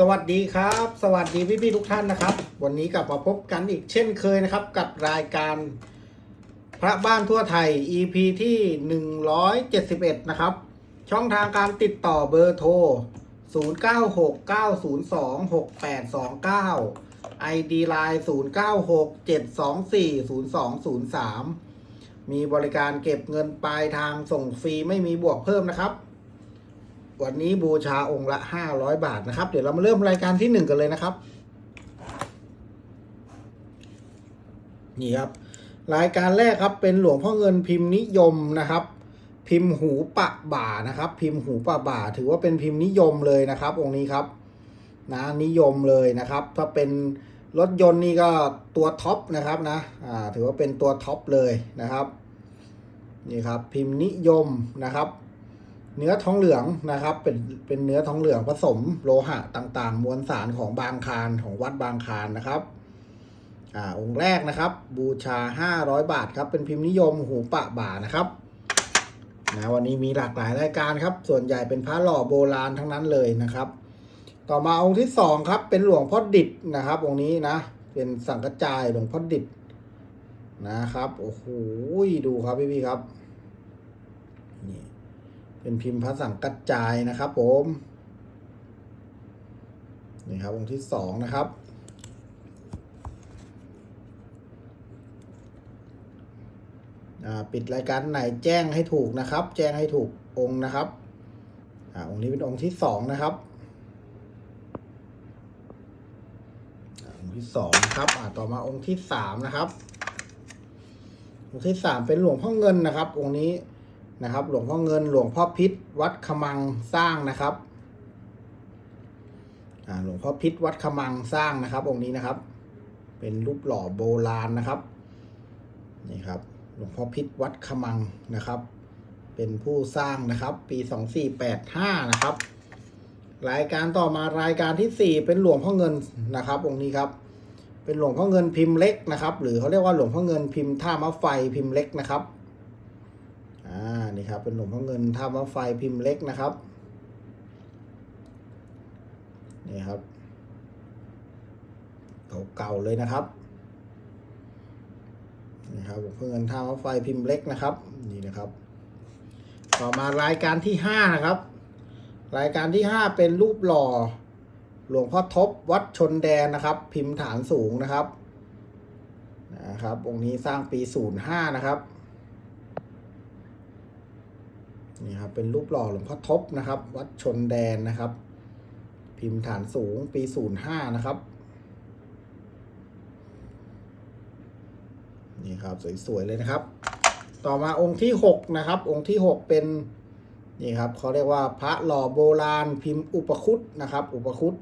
สวัสดีครับ สวัสดีพี่ๆทุกท่านนะครับ วันนี้กลับมาพบกันอีกเช่นเคยนะครับ กับรายการพระบ้านทั่วไทย EP ที่ 171 นะครับ ช่องทางการติดต่อเบอร์โทร 0969026829 ID Line 0967240203 มีบริการเก็บเงินปลายทางส่งฟรีไม่มีบวกเพิ่มนะครับ วันนี้บูชาองค์ละ 500 บาทนะครับ เดี๋ยวเรามาเริ่มรายการที่หนึ่งกันเลยนะครับ นี่ครับ รายการแรกครับเป็นหลวงพ่อเงินพิมพ์นิยมนะครับ พิมพ์หูปะบ่านะครับ พิมพ์หูปะบ่า ถือว่าเป็นพิมพ์นิยมเลยนะครับ องค์นี้ครับนะนิยมเลยนะครับ ถ้าเป็นรถยนต์นี่ก็ตัวท็อปนะครับนะอ่าถือว่าเป็นตัวท็อปเลยนะครับนี่ครับ พิมพ์นิยมนะครับ เนื้อทองเหลืองนะครับ เป็นเป็นเนื้อทองเหลืองผสมโลหะต่างๆ มวลสารของบางคารของวัดบางคารนะครับอ่าองค์แรกนะครับ บูชา 500 บาทครับ เป็นพิมพ์นิยมหูปะบ่านะครับนะวันนี้มีหลากหลายรายการครับ ส่วนใหญ่เป็นพระหล่อโบราณทั้งนั้นเลยนะครับ ต่อมาองค์ที่สองครับ เป็นหลวงพ่อดิดนะครับ องค์นี้นะ เป็นสังกจายหลวงพ่อดิดนะครับ โอ้โห ดูครับพี่ๆครับ นี่ เป็นพิมพ์พระสังกัจจายนะครับผมนี่ครับองค์ที่สองนะครับ ปิดรายการไหนแจ้งให้ถูกนะครับ แจ้งให้ถูกองค์นะครับอองค์นี้เป็นองค์ที่สองนะครับองค์ที่สองครับต่อมาองค์ที่สามนะครับ องค์ที่สามเป็นหลวงพ่อเงินนะครับ องค์นี้ นะครับ หลวงพ่อเงินหลวงพ่อพิษวัดขมังสร้างนะครับหลวงพ่อพิษวัดขมังสร้างนะครับ องค์นี้นะครับ เป็นรูปหล่อโบราณนะครับนี่ครับ หลวงพ่อพิษวัดขมังนะครับ เป็นผู้สร้างนะครับ ปีสองสี่แปดห้านะครับ รายการต่อมารายการที่สี่เป็นหลวงพ่อเงินนะครับ องค์นี้ครับ เป็นหลวงพ่อเงินพิมพ์เล็กนะครับ หรือเขาเรียกว่าหลวงพ่อเงินพิมพ์ท่ามะไฟพิมพ์เล็กนะครับ นี่ครับ เป็นหลวงพ่อเงินท่ามะไฟพิมพ์เล็กนะครับ นี่ครับ เก่าๆเลยนะครับ นี่ครับหลวงพ่อเงินท่ามะไฟพิมพ์เล็กนะครับ นี่นะครับ ต่อมารายการที่ห้านะครับ รายการที่ห้าเป็นรูปหล่อ หลวงพ่อทบวัดชนแดนนะครับ พิมพ์ฐานสูงนะครับ นะครับ องค์นี้สร้างปีศูนย์ห้านะครับ นี่ครับเป็นรูปหล่อหลวงพ่อทบนะครับ วัดชนแดนนะครับ พิมพ์ฐานสูงปีศูนย์ห้านะครับ นี่ครับสวยๆเลยนะครับ ต่อมาองค์ที่หกนะครับ องค์ที่หกเป็นนี่ครับเขาเรียกว่าพระหล่อโบราณพิมพ์อุปคุตนะครับ อุปคุต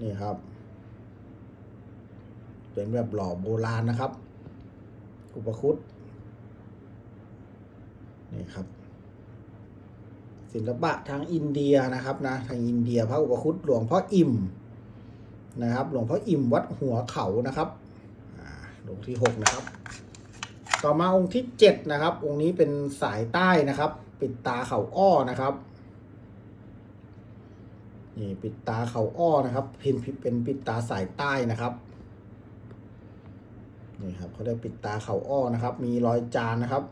นี่ครับ เป็นแบบหล่อโบราณนะครับ อุปคุตนี่ครับ ศิลปะทางอินเดียนะครับนะทางอินเดียพระอุปคุตหลวงพ่ออิ่มนะครับ หลวงพ่ออิ่มวัดหัวเขานะครับองค์ที่หกนะครับ ต่อมาองค์ที่เจ็ดนะครับ องค์นี้เป็นสายใต้นะครับ ปิดตาเขาอ้อนะครับนี่ปิดตาเขาอ้อนะครับพิมพ์เป็นปิดตาสายใต้นะครับนี่ครับเขาเรียกปิดตาเขาอ้อนะครับ มีรอยจานนะครับ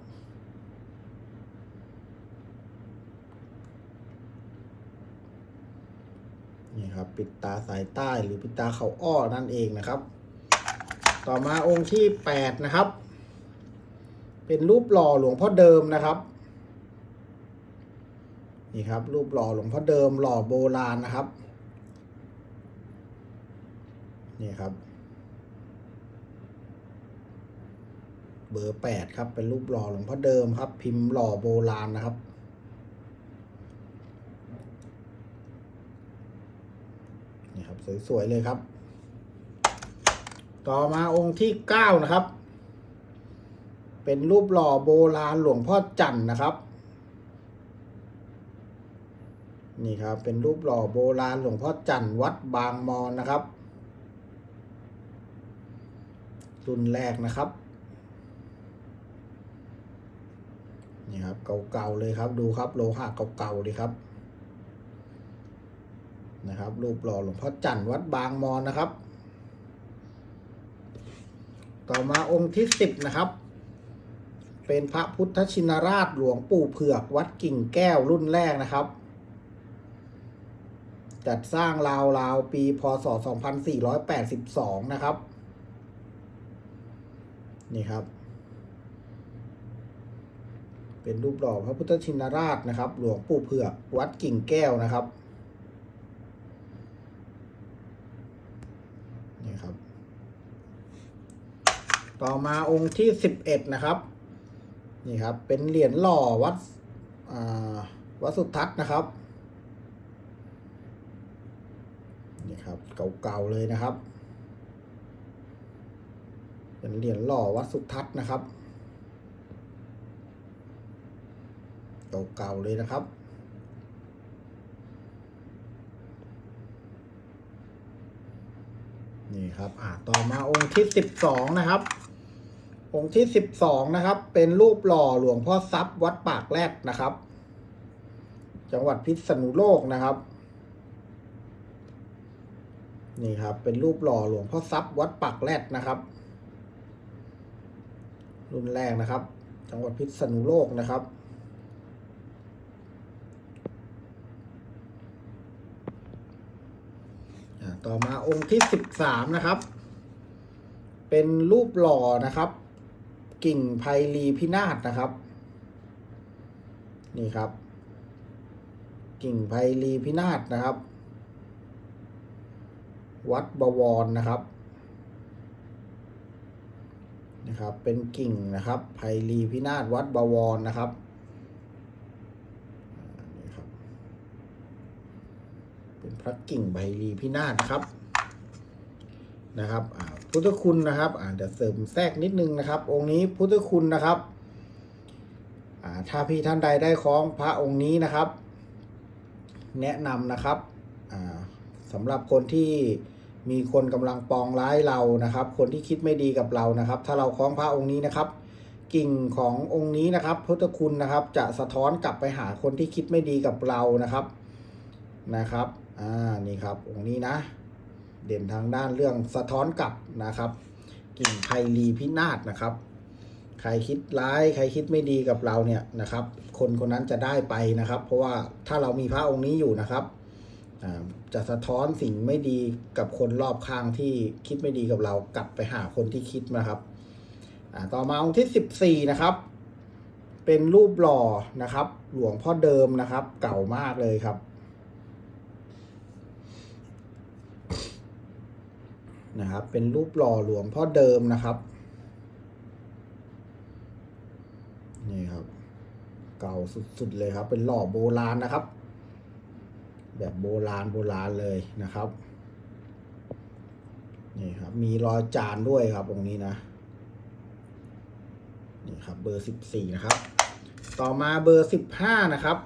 ครับ ปิดตาสายใต้หรือปิดตาเขาอ้อนั่นเองนะครับ ต่อมาองค์ที่แปดนะครับ เป็นรูปหล่อหลวงพ่อเดิมนะครับนี่ครับ รูปหล่อหลวงพ่อเดิมหล่อโบราณนะครับ นี่ครับ เบอร์แปดครับเป็นรูปหล่อหลวงพ่อเดิมครับ พิมพ์หล่อโบราณนะครับ นี่ครับ สวยๆเลยครับ ต่อมาองค์ที่เก้านะครับ เป็นรูปหล่อโบราณหลวงพ่อจันทร์นะครับนี่ครับ เป็นรูปหล่อโบราณหลวงพ่อจันทร์วัดบางมอนนะครับรุ่นแรกนะครับ นี่ครับเก่าๆเลยครับดูครับ โลหะเก่าๆเลยครับ นะครับรูปหล่อหลวงพ่อจันทร์วัดบางมอนนะครับ ต่อมาองค์ที่สิบนะครับ เป็นพระพุทธชินราชหลวงปู่เผือกวัดกิ่งแก้วรุ่นแรกนะครับ จัดสร้างราวราวปีพศ 2482 นะครับ นี่ครับเป็นรูปหล่อพระพุทธชินราชนะครับ หลวงปู่เผือกวัดกิ่งแก้วนะครับ ครับ ต่อมาองค์ที่สิบเอ็ดนะครับ นี่ครับ เป็นเหรียญหล่อวัดวัดสุทัศน์นะครับ นี่ครับ เก่าๆเลยนะครับ เป็นเหรียญหล่อวัดสุทัศน์นะครับ เก่าๆเลยนะครับ นี่ครับอ่าต่อมาองค์ที่สิบสองนะครับ องค์ที่สิบสองนะครับ เป็นรูปหล่อหลวงพ่อทรัพย์วัดปากแรดนะครับ จังหวัดพิษณุโลกนะครับ นี่ครับ เป็นรูปหล่อหลวงพ่อทรัพย์วัดปากแรดนะครับ รุ่นแรกนะครับ จังหวัดพิษณุโลกนะครับ อ่า ต่อมาองค์ที่สิบสามนะครับ เป็นรูปหล่อนะครับ กิ่งไพลีพินาศนะครับ นี่ครับ กิ่งไพลีพินาศนะครับ วัดบวรนะครับนะครับ เป็นกิ่งนะครับไพลีพินาศวัดบวรนะครับอ่านี่ครับ เป็น พระกิ่งไพลีพินาศครับนะครับพุทธคุณนะครับอาเดี๋ยวเสริมแทรกนิดนึงนะครับ องค์นี้พุทธคุณนะครับถ้าพี่ท่านใดได้คล้องพระองค์นี้นะครับ แนะนำนะครับสำหรับคนที่มีคนกำลังปองร้ายเรานะครับ คนที่คิดไม่ดีกับเรานะครับ ถ้าเราคล้องพระองค์นี้นะครับ กิ่งขององค์นี้นะครับ พุทธคุณนะครับ จะสะท้อนกลับไปหาคนที่คิดไม่ดีกับเรานะครับนะครับ อ่านี่ครับองค์นี้นะ เด่นทางด้านเรื่องสะท้อนกลับนะครับ กิ่งไพลีพินาศนะครับ ใครคิดร้ายใครคิดไม่ดีกับเราเนี่ยนะครับ คนคนนั้นจะได้ไปนะครับ เพราะว่าถ้าเรามีพระองค์นี้อยู่นะครับจะสะท้อนสิ่งไม่ดีกับคนรอบข้างที่คิดไม่ดีกับเรากลับไปหาคนที่คิดนะครับต่อมาองค์ที่สิบสี่นะครับ เป็นรูปหล่อนะครับ หลวงพ่อเดิมนะครับ เก่ามากเลยครับ นะครับ เป็นรูปหล่อหลวงพ่อเดิมนะครับ นี่ครับ เก่าสุดๆเลยครับ เป็นหล่อโบราณนะครับ แบบโบราณโบราณเลยนะครับ นี่ครับ มีรอยจานด้วยครับตรงนี้นะ นี่ครับ เบอร์สิบสี่นะครับ ต่อมาเบอร์สิบห้านะครับ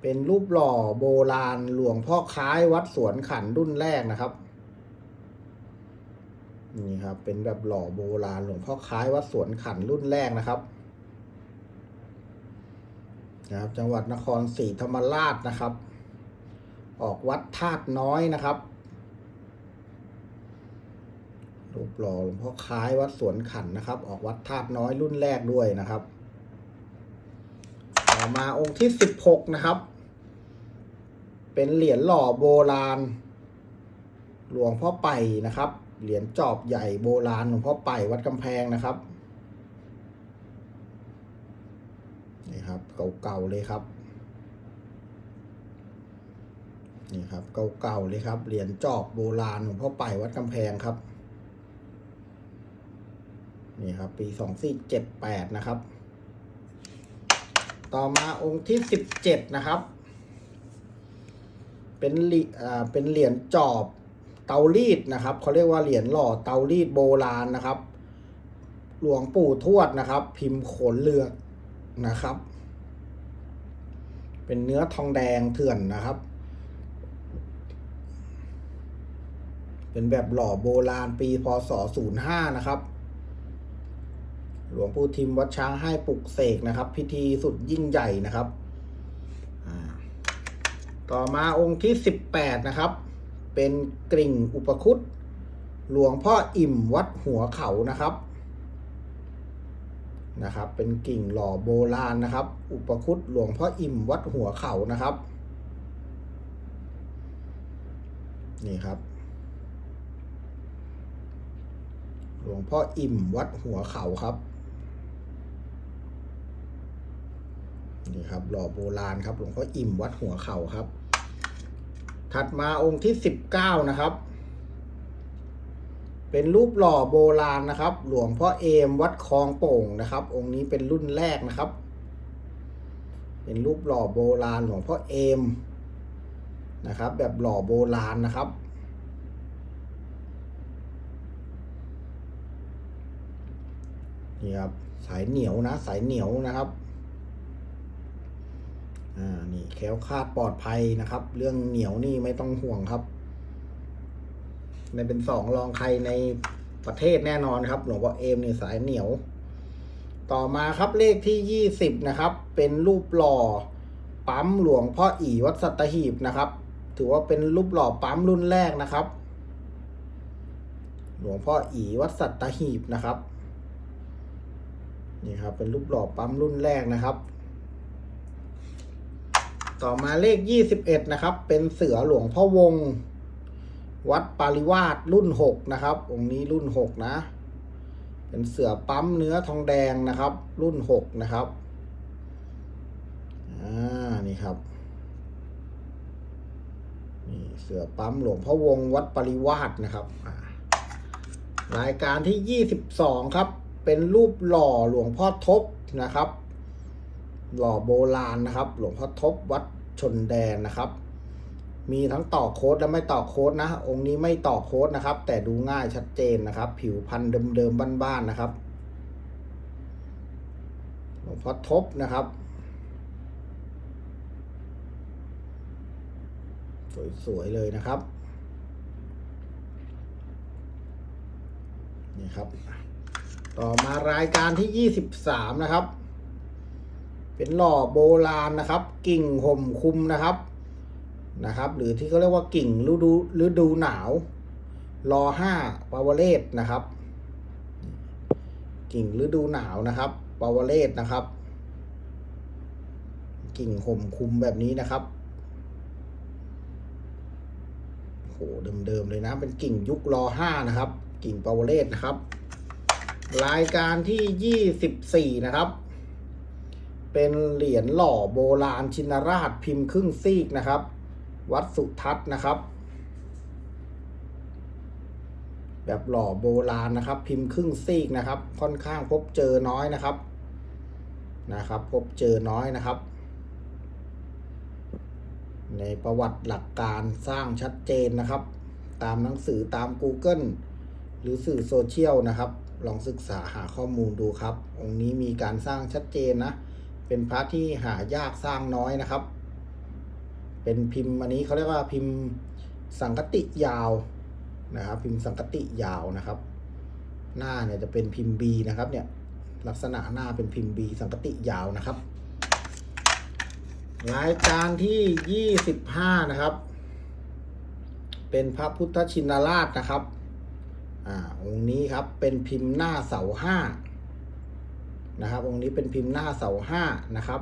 เป็นรูปหล่อโบราณหลวงพ่อคล้ายวัดสวนขันรุ่นแรกนะครับ นี่ครับ เป็นแบบหล่อโบราณหลวงพ่อคล้ายวัดสวนขันรุ่นแรกนะครับนะครับ จังหวัดนครศรีธรรมราชนะครับ ออกวัดธาตุน้อยนะครับรูปหล่อหลวงพ่อคล้ายวัดสวนขันนะครับ ออกวัดธาตุน้อยรุ่นแรกด้วยนะครับ ต่อมาองค์ที่สิบหกนะครับ เป็นเหรียญหล่อโบราณ หลวงพ่อไปนะครับ เหรียญจอบใหญ่โบราณหลวงพ่อไปวัดกำแพงนะครับนี่ครับเก่าๆเลยครับนี่ครับเก่าๆเลยครับเหรียญจอบโบราณหลวงพ่อไปวัดกำแพงครับนี่ครับปีสองสี่เจ็ดแปดนะครับ ต่อมาองค์ที่สิบเจ็ดนะครับ เป็นเหรีอ่าเป็นเหรียญจอบ เตารีดนะครับเขาเรียกว่าเหรียญหล่อเตารีดโบราณนะครับ หลวงปู่ทวดนะครับ พิมพ์โขนเลือกนะครับ เป็นเนื้อทองแดงเถื่อนนะครับ เป็นแบบหล่อโบราณปีพศ 05 นะครับ หลวงปู่ทิมวัดช้างให้ปลุกเสกนะครับ พิธีสุดยิ่งใหญ่นะครับ ต่อมาองค์ที่สิบแปดนะครับ เป็นกริ่งอุปคุตหลวงพ่ออิ่มวัดหัวเขานะครับนะครับ เป็นกิ่งหล่อโบราณนะครับ อุปคุตหลวงพ่ออิ่มวัดหัวเขานะครับ นี่ครับ หลวงพ่ออิ่มวัดหัวเขาครับนี่ครับหล่อโบราณครับ หลวงพ่ออิ่มวัดหัวเขาครับ ถัดมาองค์ที่สิบเก้านะครับ เป็นรูปหล่อโบราณนะครับ หลวงพ่อเอมวัดคลองโป่งนะครับ องค์นี้เป็นรุ่นแรกนะครับ เป็นรูปหล่อโบราณหลวงพ่อเอมนะครับ แบบหล่อโบราณนะครับนี่ครับสายเหนียวนะ สายเหนียวนะครับ อ่านี่แคล้วคลาดปลอดภัยนะครับ เรื่องเหนียวนี่ไม่ต้องห่วงครับในเป็นสองรองใครในประเทศแน่นอนครับหลวงพ่อเอมนี่สายเหนียว ต่อมาครับเลขที่ยี่สิบนะครับ เป็นรูปหล่อปั๊มหลวงพ่ออีวัดสัตหีบนะครับ ถือว่าเป็นรูปหล่อปั๊มรุ่นแรกนะครับ หลวงพ่ออีวัดสัตหีบนะครับนี่ครับเป็นรูปหล่อปั๊มรุ่นแรกนะครับ ต่อมาเลขยี่สิบเอ็ดนะครับ เป็นเสือหลวงพ่อวง วัดปาริวาสรุ่นหกนะครับองค์นี้รุ่นหกนะ เป็นเสือปั๊มเนื้อทองแดงนะครับ รุ่นหกนะครับอ่านี่ครับนี่เสือปั๊มหลวงพ่อวงวัดปริวาสนะครับรายการที่ยี่สิบสองครับ เป็นรูปหล่อหลวงพ่อทบนะครับ หล่อโบราณนะครับ หลวงพ่อทบวัดชนแดนนะครับ มีทั้งต่อโค้ดและไม่ต่อโค้ดนะ องค์นี้ไม่ต่อโค้ดนะครับ แต่ดูง่ายชัดเจนนะครับ ผิวพันธุ์เดิมๆบ้านๆนะครับ หลวงพ่อทบนะครับ สวยๆเลยนะครับนี่ครับ ต่อมารายการที่ยี่สิบสามนะครับ เป็นหล่อโบราณนะครับ กิ่งห่มคุมนะครับนะครับ หรือที่เขาเรียกว่ากิ่งฤดูฤดูหนาวรอห้าปาวเลตนะครับ กิ่งฤดูหนาวนะครับปาวเลตนะครับ กิ่งห่มคุมแบบนี้นะครับโหเดิมๆเลยนะ เป็นกิ่งยุครอห้านะครับ กิ่งปาวเลตนะครับ รายการที่ยี่สิบสี่นะครับ เป็นเหรียญหล่อโบราณชินราชพิมพ์ครึ่งซีกนะครับ วัดสุทัศน์นะครับ แบบหล่อโบราณนะครับ พิมพ์ครึ่งซีกนะครับ ค่อนข้างพบเจอน้อยนะครับนะครับ พบเจอน้อยนะครับ ในประวัติหลักการสร้างชัดเจนนะครับ ตามหนังสือตาม Google หรือสื่อโซเชียลนะครับ ลองศึกษาหาข้อมูลดูครับ องค์นี้มีการสร้างชัดเจนนะ เป็นพระที่หายากสร้างน้อยนะครับ เป็นพิมพ์อันนี้เขาเรียกว่าพิมพ์สังกติยาวนะครับ พิมพ์สังกติยาวนะครับ หน้าเนี่ยจะเป็นพิมพ์ B นะครับ เนี่ยลักษณะหน้าเป็นพิมพ์ B สังกติยาวนะครับ รายการที่ยี่สิบห้านะครับ เป็นพระพุทธชินราชนะครับ อ่าองค์นี้ครับเป็นพิมพ์หน้าเสาห้า นะครับองค์นี้เป็นพิมพ์หน้าเสาห้านะครับ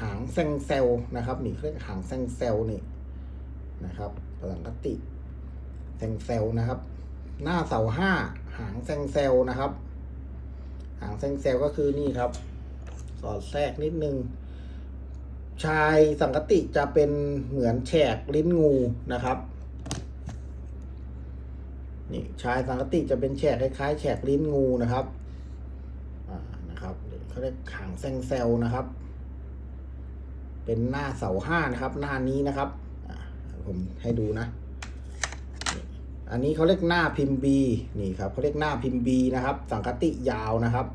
หางแซงเซลนะครับนี่เรียกหางแซงเซลนี่นะครับพลังกติแซงเซลนะครับ หน้าเสาห้าหางแซงเซลนะครับ หางแซงเซลก็คือนี่ครับ สอดแทรกนิดนึง ชายสังกติจะเป็นเหมือนแฉกลิ้นงูนะครับ นี่ชายสังกติจะเป็นแฉกคล้ายๆแฉกลิ้นงูนะครับอ่านะครับเขาเรียกขางแซงเซลนะครับ เป็นหน้าเสาห้านะครับ หน้านี้นะครับผมให้ดูนะ อันนี้เขาเรียกหน้าพิมพ์บีนี่ครับเขาเรียกหน้าพิมพ์บีนะครับ สังกติยาวนะครับ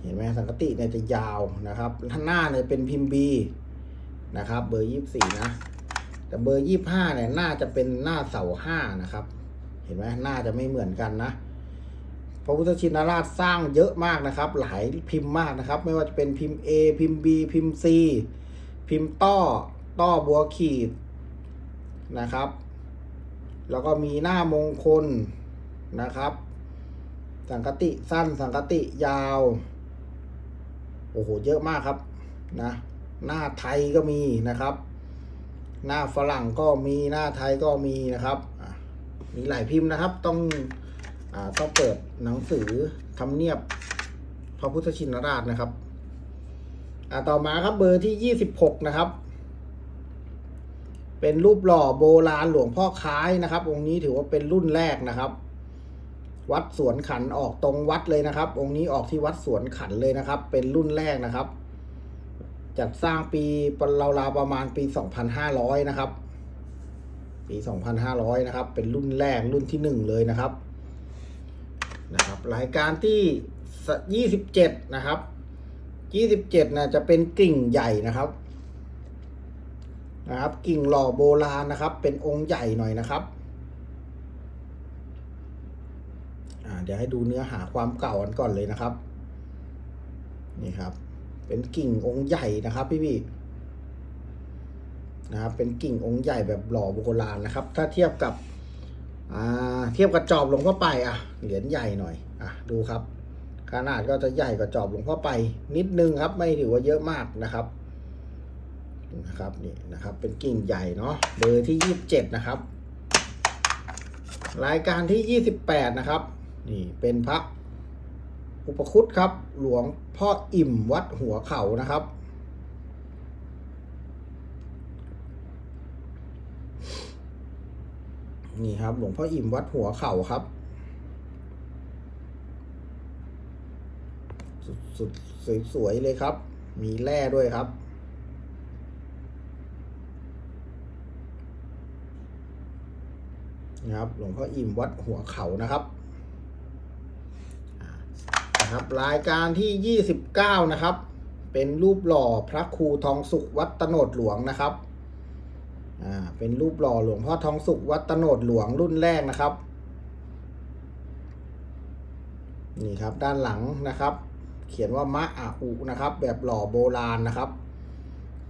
เห็นไหมสังกติเนี่ยจะยาวนะครับถ้านหน้าเนี่ยเป็นพิมพ์บีนะครับ เบอร์ยี่สี่นะ แต่เบอร์ยี่ห้าเนี่ยหน่าจะเป็นหน้าเสาห้านะครับ ห็นไหมหน้าจะไม่เหมือนกันนะพระพุทธชินราชสร้างเยอะมากนะครับ หลายพิมพ์มากนะครับ ไม่ว่าจะเป็นพิมพ์ A พิมพ์ B พิมพ์ C พิมพ์ต้อต้อบัวขีดนะครับ แล้วก็มีหน้ามงคลนะครับ สังกติสั้นสังกติยาวโอ้โหเยอะมากครับนะหน้าไทยก็มีนะครับ หน้าฝรั่งก็มีหน้าไทยก็มีนะครับ มีหลายพิมพ์นะครับต้องอต้องเปิดหนังสือทำเนียบพระพุทธชินราชนะครับอ่าต่อมาครับเบอร์ที่ยี่สิบหกนะครับ เป็นรูปหล่อโบราณหลวงพ่อค้ายนะครับ องค์นี้ถือว่าเป็นรุ่นแรกนะครับ วัดสวนขันออกตรงวัดเลยนะครับ องค์นี้ออกที่วัดสวนขันเลยนะครับ เป็นรุ่นแรกนะครับ จัดสร้างปีราวๆประมาณปี2,500นะครับ ปี 2,500 นะครับ เป็นรุ่นแรกรุ่นที่หนึ่งเลยนะครับนะครับรายการที่ 27 นะครับ 27นะจะเป็นกิ่งใหญ่นะครับนะครับกิ่งหล่อโบราณนะครับ เป็นองค์ใหญ่หน่อยนะครับเดี๋ยวให้ดูเนื้อหาความเก่ากันก่อนเลยนะครับ นี่ครับ เป็นกิ่งองค์ใหญ่นะครับ พี่พี่ นะครับเป็นกิ่งองค์ใหญ่แบบหล่อโบราณนะครับ ถ้าเทียบกับเทียบกับจอบหลวงพ่อไปอะเหรียญใหญ่หน่อยอะดูครับ ขนาดก็จะใหญ่กว่าจอบหลวงพ่อไป นิดนึงครับไม่ถือว่าเยอะมากนะครับนะครับนี่นะครับ เป็นกิ่งใหญ่เนาะเบอร์ที่ยี่สิบเจ็ดนะครับ รายการที่ยี่สิบแปดนะครับ นี่เป็นพระอุปคุตครับ หลวงพ่ออิ่มวัดหัวเขานะครับ นี่ครับ หลวงพ่ออิ่มวัดหัวเข่าครับ สุดสุดสวยๆเลยครับ มีแร่ด้วยครับนะครับหลวงพ่ออิ่มวัดหัวเขานะครับนะครับ รายการที่ 29 นะครับ เป็นรูปหล่อพระครูทองสุขวัดตโนดหลวงนะครับ อ่าเป็นรูปหล่อหลวงพ่อทองสุขวัดตโนดหลวงรุ่นแรกนะครับ นี่ครับด้านหลังนะครับ เขียนว่ามะอาอุนะครับ แบบหล่อโบราณนะครับ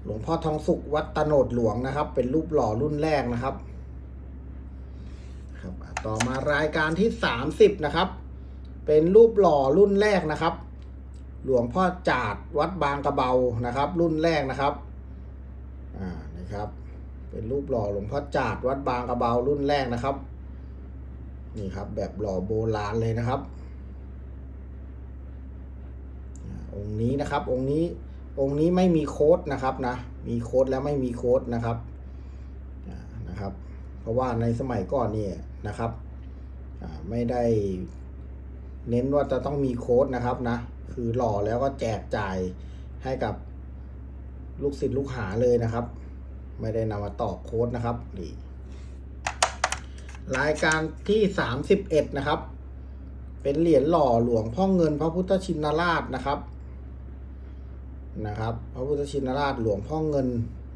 หลวงพ่อทองสุขวัดตโนดหลวงนะครับ เป็นรูปหล่อรุ่นแรกนะครับครับต่อมารายการที่ 30 นะครับ เป็นรูปหล่อรุ่นแรกนะครับ หลวงพ่อจาดวัดบางกระเบานะครับ รุ่นแรกนะครับอ่านะครับ เป็นรูปหล่อหลวงพ่อจาดวัดบางกระเบารุ่นแรกนะครับ นี่ครับแบบหล่อโบราณเลยนะครับ องค์นี้นะครับ องค์นี้องค์นี้ไม่มีโค้ดนะครับนะ มีโค้ดแล้วไม่มีโค้ดนะครับนะครับ เพราะว่าในสมัยก่อนเนี่ยนะครับไม่ได้เน้นว่าจะต้องมีโค้ดนะครับนะ คือหล่อแล้วก็แจกจ่ายให้กับลูกศิษย์ลูกหาเลยนะครับ ไม่ได้นำมาต่อโค้ดนะครับนี่รายการที่สามสิบเอ็ดนะครับ เป็นเหรียญหล่อหลวงพ่อเงินพระพุทธชินราชนะครับนะครับ พระพุทธชินราชหลวงพ่อเงิน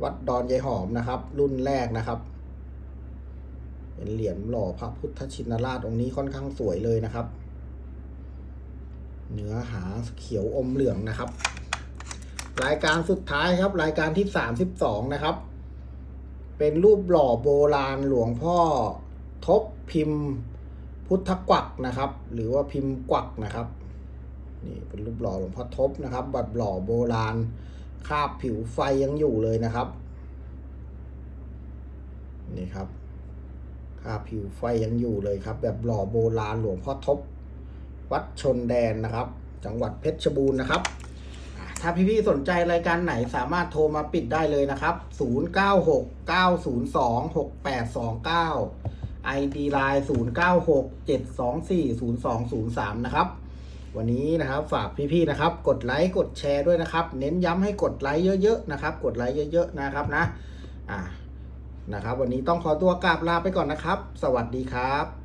วัดดอนยายหอมนะครับ รุ่นแรกนะครับ เป็นเหรียญหล่อพระพุทธชินราชองค์นี้ค่อนข้างสวยเลยนะครับ เนื้อหาเขียวอมเหลืองนะครับ รายการสุดท้ายครับ รายการที่สามสิบสองนะครับ เป็นรูปหล่อโบราณหลวงพ่อทบพิมพ์พุทธกวักนะครับ หรือว่าพิมพ์กวักนะครับนี่เป็นรูปหล่อหลวงพ่อทบนะครับแบบหล่อโบราณคาบผิวไฟยังอยู่เลยนะครับ นี่ครับคาบผิวไฟยังอยู่เลยครับ แบบหล่อโบราณหลวงพ่อทบ วัดชนแดนนะครับ จังหวัดเพชรบูรณ์นะครับ ถ้าพี่ๆสนใจรายการไหนสามารถโทรมาปิดได้เลยนะครับ 0969026829 ID Line 0967240203 นะครับ วันนี้นะครับฝากพี่ๆนะครับ กดไลค์กดแชร์ด้วยนะครับ เน้นย้ำให้กดไลค์เยอะๆนะครับ กดไลค์เยอะๆนะครับนะ อ่านะครับ วันนี้ต้องขอตัวกราบลาไปก่อนนะครับ สวัสดีครับ